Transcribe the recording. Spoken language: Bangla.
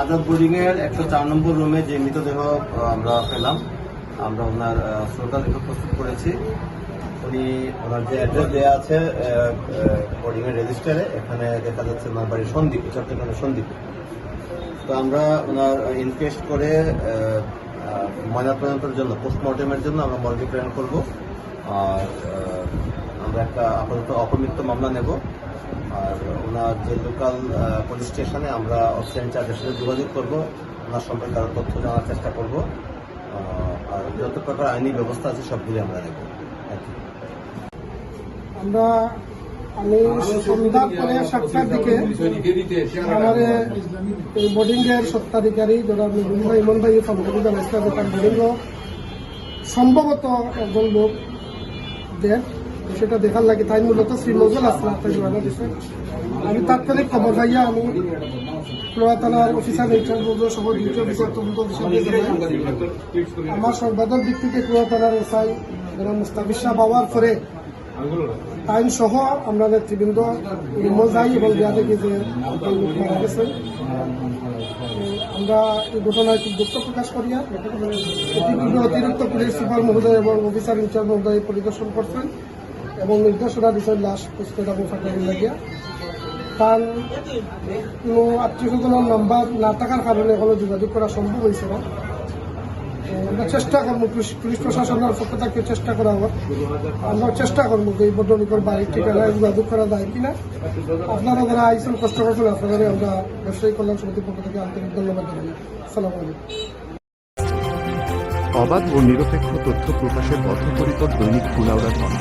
আজাদ বোর্ডিং এর একশো চার নম্বর রুমে যে মৃতদেহ আমরা পেলাম, আমরা ওনার শ্রদ্ধা দেহ প্রস্তুত করেছি। উনি ওনার যে অ্যাড্রেস দেওয়া আছে বোর্ডিং এর রেজিস্টারে, এখানে দেখা যাচ্ছে ওনার বাড়ি সন্দীপ, চট্টগ্রামের সন্দীপ। তো আমরা ওনার ইনকোয়েস্ট করে ময়নাতদন্তের জন্য, পোস্টমর্টমের জন্য আমরা মর্গে প্রেরণ করব। আর আমরা একটা আপাতত অপমৃত্যু মামলা নেব। আর ওনার যে লোকাল পুলিশ স্টেশনে আমরা অফিসার ইনচার্জের সাথে যোগাযোগ করব। ওনার সম্পর্কে আরও তথ্য জানার চেষ্টা করব। আর যত প্রকার আইনি ব্যবস্থা আছে সবগুলি আমরা নেব। আমরা আমি সন্ধ্যার পরে সাতটার দিকে আমার এই বোর্ডিং এর সত্ত্বাধিকারী যারা ইমন ভাই সম্পর্কে জানাইছিল তার বোর্ডিং সম্ভবত একজন লোক দেন, সেটা দেখার লাগে। তাই মূলত শ্রী নজরুল আসলাম তাই জানা দিছে আমি তাৎক্ষণিক খবর পাইয়া আমি লোয়া থানার অফিসার ইনচার্জ সহ দ্বিতীয় অফিসার তদন্ত আমার সংবাদের দিক থেকে থানার এসআই মুস্তাফিস শাহ পাওয়ার পরে আইন সহ আমরা নেতৃবৃন্দ মজাই এবং দেয়া দেখি যে মারা গেছেন আমরা এই ঘটনায় খুব দুঃখ প্রকাশ করি আর ইতিপূর্বে অতিরিক্ত পুলিশ সুপার মহোদয় এবং অফিসার ইনচার্জ মহোদয় পরিদর্শন করছেন এবং নির্দেশনা দিচ্ছেন লাশ পোস্টমর্টম ফাটাইন লাগিয়া। তার কোনো আত্মীয় স্বজনের নাম্বার না থাকার কারণে এখনও যোগাযোগ করা সম্ভব হয়েছে না। আমরা চেষ্টা করব, পুলিশ প্রশাসনের পক্ষ থেকে চেষ্টা করা হবে আমরা চেষ্টা করব এই বদলিকর বাড়ির ঠিকানায় যোগাযোগ করা যায় কিনা। আপনারা যারা আইসেন কষ্ট করছেন আপনাদের আমরা ব্যবসায়ী কল্যাণ সমিতির পক্ষ থেকে আন্তরিক ধন্যবাদ জানাই। সালাম আলাইকুম। অবাধ ও নিরপেক্ষ তথ্য প্রকাশের পথপরিকর দৈনিক কুলাউড়া ধর্ম